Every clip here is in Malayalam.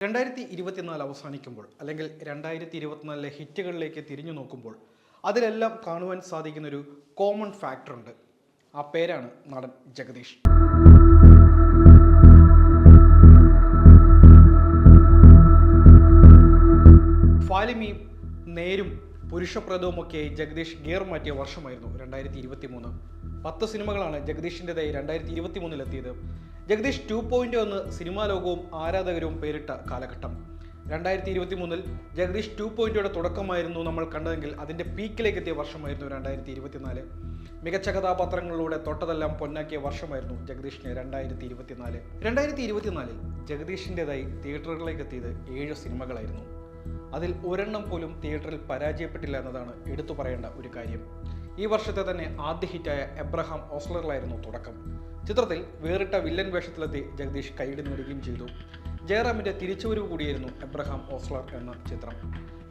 രണ്ടായിരത്തി ഇരുപത്തിനാല് അവസാനിക്കുമ്പോൾ അല്ലെങ്കിൽ രണ്ടായിരത്തി ഇരുപത്തിനാലിലെ ഹിറ്റുകളിലേക്ക് തിരിഞ്ഞു നോക്കുമ്പോൾ അതിലെല്ലാം കാണുവാൻ സാധിക്കുന്ന ഒരു കോമൺ ഫാക്ടർ ഉണ്ട്. ആ പേരാണ് നടൻ ജഗദീഷ്. ഫാലിമിയും നേരും പുരുഷപ്രദവുമൊക്കെയായി ജഗദീഷ് ഗിയർ മാറ്റിയ വർഷമായിരുന്നു രണ്ടായിരത്തി ഇരുപത്തി മൂന്ന് പത്ത് സിനിമകളാണ് ജഗദീഷിന്റെതായി രണ്ടായിരത്തി ഇരുപത്തി മൂന്നിലെത്തിയത് ജഗദീഷ് ടു പോയിന്റ് ഒന്ന് സിനിമാ ലോകവും ആരാധകരും പേരിട്ട കാലഘട്ടം. രണ്ടായിരത്തി ഇരുപത്തി മൂന്നിൽ ജഗദീഷ് ടു പോയിന്റോടെ തുടക്കമായിരുന്നു നമ്മൾ കണ്ടതെങ്കിൽ അതിന്റെ പീക്കിലേക്ക് എത്തിയ വർഷമായിരുന്നു രണ്ടായിരത്തി ഇരുപത്തിനാല്. മികച്ച കഥാപാത്രങ്ങളിലൂടെ തൊട്ടതെല്ലാം പൊന്നാക്കിയ വർഷമായിരുന്നു ജഗദീഷിന് രണ്ടായിരത്തി ഇരുപത്തിനാല്. രണ്ടായിരത്തി ഇരുപത്തിനാലിൽ ജഗദീഷിന്റെതായി തിയേറ്ററുകളിലേക്ക് എത്തിയത് ഏഴ് സിനിമകളായിരുന്നു. അതിൽ ഒരെണ്ണം പോലും തിയേറ്ററിൽ പരാജയപ്പെട്ടില്ല എന്നതാണ് എടുത്തു പറയേണ്ട ഒരു കാര്യം. ഈ വർഷത്തെ തന്നെ ആദ്യ ഹിറ്റായ എബ്രഹാം ഓസ്ലറിലായിരുന്നു തുടക്കം. ചിത്രത്തിൽ വേറിട്ട വില്ലൻ വേഷത്തിലെത്തി ജഗദീഷ് കൈയിടി നേടുകയും ചെയ്തു. ജയറാമിന്റെ തിരിച്ചുവരവ് കൂടിയായിരുന്നു എബ്രഹാം ഓസ്ലർ എന്ന ചിത്രം.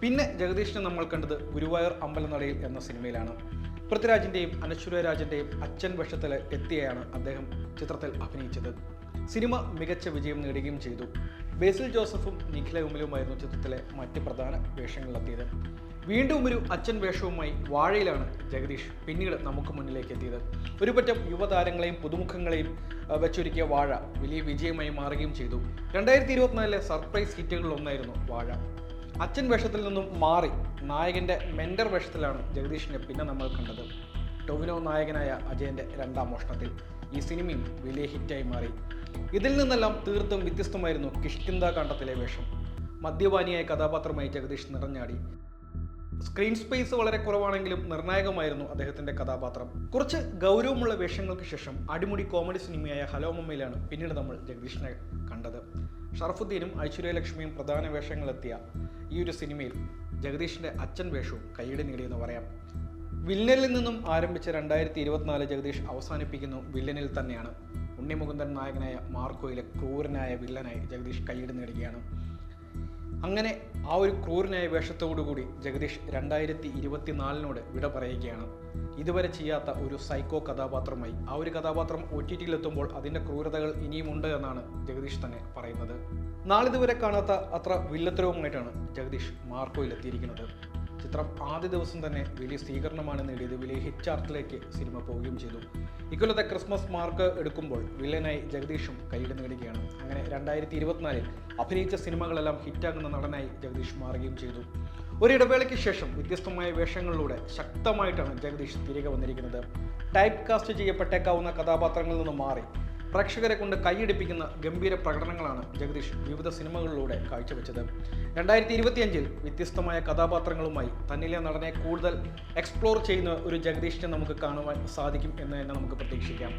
പിന്നെ ജഗദീഷിനെ നമ്മൾ കണ്ടത് ഗുരുവായൂർ അമ്പലനടയിൽ എന്ന സിനിമയിലാണ്. പൃഥ്വിരാജിന്റെയും അനശ്വരരാജന്റെയും അച്ഛൻ വേഷത്തിൽ എത്തിയാണ് അദ്ദേഹം ചിത്രത്തിൽ അഭിനയിച്ചത്. സിനിമ മികച്ച വിജയം നേടുകയും ചെയ്തു. ബേസിൽ ജോസഫും നിഖില ഉമലുമായിരുന്നു ചിത്രത്തിലെ മറ്റ് പ്രധാന വേഷങ്ങളിലെത്തിയത്. വീണ്ടും ഒരു അച്ഛൻ വേഷവുമായി വാഴയിലാണ് ജഗദീഷ് പിന്നീട് നമുക്ക് മുന്നിലേക്ക് എത്തിയത്. ഒരുപറ്റം യുവതാരങ്ങളെയും പുതുമുഖങ്ങളെയും വെച്ചൊരുക്കിയ വാഴ വലിയ വിജയമായി മാറുകയും ചെയ്തു. രണ്ടായിരത്തി ഇരുപത്തിനാലിലെ സർപ്രൈസ് ഹിറ്റുകളിലൊന്നായിരുന്നു വാഴ. അച്ഛൻ വേഷത്തിൽ നിന്നും മാറി നായകന്റെ മെന്റർ വേഷത്തിലാണ് ജഗദീഷിനെ പിന്നെ നമ്മൾ കണ്ടത്. ടൊവിനോ നായകനായ അജയന്റെ രണ്ടാം മോഷണത്തിൽ ഈ സിനിമയും വലിയ ഹിറ്റായി മാറി. ഇതിൽ നിന്നെല്ലാം തീർത്തും വ്യത്യസ്തമായിരുന്നു കിഷ്കിന്ദ കണ്ടത്തിലെ വേഷം. മദ്യപാനിയായ കഥാപാത്രമായി ജഗദീഷ് നിറഞ്ഞാടി. സ്ക്രീൻ സ്പേസ് വളരെ കുറവാണെങ്കിലും നിർണായകമായിരുന്നു അദ്ദേഹത്തിന്റെ കഥാപാത്രം. കുറച്ച് ഗൗരവമുള്ള വേഷങ്ങൾക്ക് ശേഷം അടിമുടി കോമഡി സിനിമയായ ഹലോ മമ്മയിലാണ് പിന്നീട് നമ്മൾ ജഗദീഷിനെ കണ്ടത്. ഷറഫുദ്ദീനും ഐശ്വര്യലക്ഷ്മിയും പ്രധാന വേഷങ്ങളെത്തിയ ഈ ഒരു സിനിമയിൽ ജഗദീഷിന്റെ അച്ഛൻ വേഷവും കൈയ്യടി നേടിയെന്ന് പറയാം. വില്ലനിൽ നിന്നും ആരംഭിച്ച രണ്ടായിരത്തി ഇരുപത്തിനാല് ജഗദീഷ് അവസാനിപ്പിക്കുന്നു വില്ലനിൽ തന്നെയാണ്. ഉണ്ണിമുകുന്ദൻ നായകനായ മാർക്കോയിലെ ക്രൂരനായ വില്ലനായി ജഗദീഷ് കൈയ്യടി നേടുകയാണ്. അങ്ങനെ ആ ഒരു ക്രൂരനായ വേഷത്തോടുകൂടി ജഗദീഷ് രണ്ടായിരത്തി ഇരുപത്തിനാലിനോട് വിട പറയുകയാണ്. ഇതുവരെ ചെയ്യാത്ത ഒരു സൈക്കോ കഥാപാത്രമായി. ആ ഒരു കഥാപാത്രം ഒ ടി ടിയിലെത്തുമ്പോൾ അതിന്റെ ക്രൂരതകൾ ഇനിയുമുണ്ട് എന്നാണ് ജഗദീഷ് തന്നെ പറയുന്നത്. നാളിതുവരെ കാണാത്ത അത്ര വില്ലത്തരവുമായിട്ടാണ് ജഗദീഷ് മാർക്കോയിൽ എത്തിയിരിക്കുന്നത് ചിത്രം ആദ്യ ദിവസം തന്നെ വലിയ സ്വീകരണമാണ് നേടിയത്. വലിയ ഹിറ്റ് ചാർട്ടിലേക്ക് സിനിമ പോവുകയും ചെയ്തു. ഇക്കൊല്ലത്തെ ക്രിസ്മസ് മാർക്ക് എടുക്കുമ്പോൾ വില്ലനായി ജഗദീഷും കൈയിട നേടുകയാണ്. അങ്ങനെ രണ്ടായിരത്തി ഇരുപത്തിനാലിൽ അഭിനയിച്ച സിനിമകളെല്ലാം ഹിറ്റാകുന്ന നടനായി ജഗദീഷ് മാറുകയും ചെയ്തു. ഒരു ഇടവേളയ്ക്ക് ശേഷം വ്യത്യസ്തമായ വേഷങ്ങളിലൂടെ ശക്തമായിട്ടാണ് ജഗദീഷ് തിരികെ വന്നിരിക്കുന്നത്. ടൈപ്പ് കാസ്റ്റ് ചെയ്യപ്പെട്ടേക്കാവുന്ന കഥാപാത്രങ്ങളിൽ നിന്ന് മാറി പ്രേക്ഷകരെ കൊണ്ട് കൈയടിപ്പിക്കുന്ന ഗംഭീര പ്രകടനങ്ങളാണ് ജഗദീഷ് വിവിധ സിനിമകളിലൂടെ കാഴ്ചവെച്ചത്. രണ്ടായിരത്തി ഇരുപത്തിയഞ്ചിൽ വ്യത്യസ്തമായ കഥാപാത്രങ്ങളുമായി തന്നിലെ നടനെ കൂടുതൽ എക്സ്പ്ലോർ ചെയ്യുന്ന ഒരു ജഗദീഷിനെ നമുക്ക് കാണുവാൻ സാധിക്കും എന്ന് തന്നെ നമുക്ക് പ്രതീക്ഷിക്കാം.